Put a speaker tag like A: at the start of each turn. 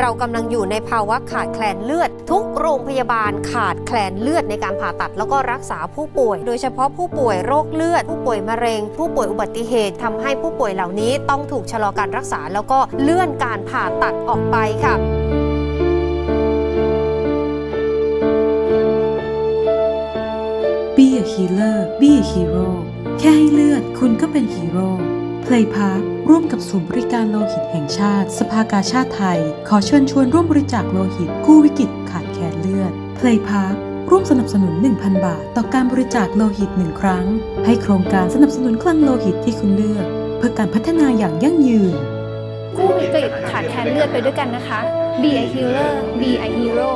A: เรากำลังอยู่ในภาวะขาดแคลนเลือด ทุกโรงพยาบาลขาดแคลนเลือดในการผ่าตัด แล้วก็รักษาผู้ป่วย โดยเฉพาะผู้ป่วยโรคเลือด ผู้ป่วยมะเร็ง ผู้ป่วยอุบัติเหตุทำให้ผู้ป่วยเหล่านี้ต้องถูกชะลอการรักษา แล้วก็เลื่อนการผ่าตัดออกไปค่ะบี
B: Be a healer Be a hero แค่ให้เลือดคุณก็เป็นฮีโร่ Play Park ร่วมกับศูนย์บริการโลหิตแห่งชาติ สภากาชาติไทย ขอเชิญชวนร่วมบริจาคโลหิตกู้วิกฤตขาดแคลนเลือด Play Park ร่วมสนับสนุน 1,000 บาท ต่อการบริจาคโลหิตหนึ่งครั้ง ให้โครงการสนับสนุนคลังโลหิตที่คุณเลือก เพื่อการพัฒนาอย่างยั่งยืน
C: กู้วิกฤตขาดแคลนเลือดไปด้วยกันนะคะ Be a healer Be a hero